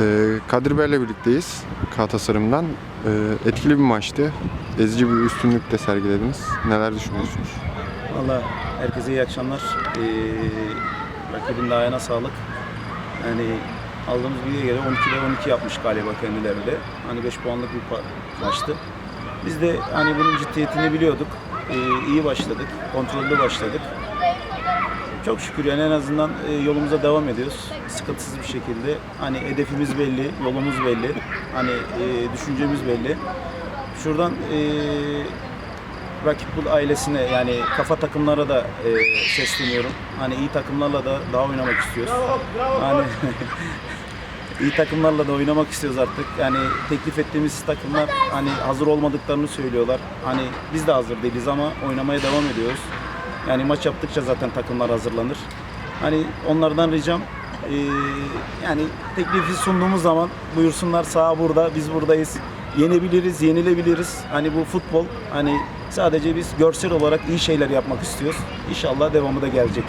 Ee, Kadir Bey'le birlikteyiz. K tasarımdan. Ee, etkili bir maçtı. Ezici bir üstünlük de sergilediniz. Neler düşünüyorsunuz? Valla herkese iyi akşamlar. Ee, rakibin de ayağına sağlık. Yani aldığımız bilgiye göre 12'de 12 yapmış galiba kendileri. Hani 5 puanlık bir maçtı. Biz de hani bunun ciddiyetini biliyorduk. Ee, iyi başladık, kontrollü başladık. Çok şükür yani en azından e, yolumuza devam ediyoruz. Sıkıntısız bir şekilde. Hani hedefimiz belli, yolumuz belli. Hani e, düşüncemiz belli. Şuradan e, rakip bul ailesine yani kafa takımlara da sesleniyorum. Hani iyi takımlarla da daha oynamak istiyoruz. Hani iyi takımlarla da oynamak istiyoruz artık. Yani teklif ettiğimiz takımlar hani hazır olmadıklarını söylüyorlar. Hani biz de hazır değiliz ama oynamaya devam ediyoruz. Yani maç yaptıkça zaten takımlar hazırlanır. Hani onlardan ricam e, yani teklifi sunduğumuz zaman buyursunlar saha burada, biz buradayız. Yenebiliriz, yenilebiliriz. Hani bu futbol hani sadece biz görsel olarak iyi şeyler yapmak istiyoruz. İnşallah devamı da gelecek.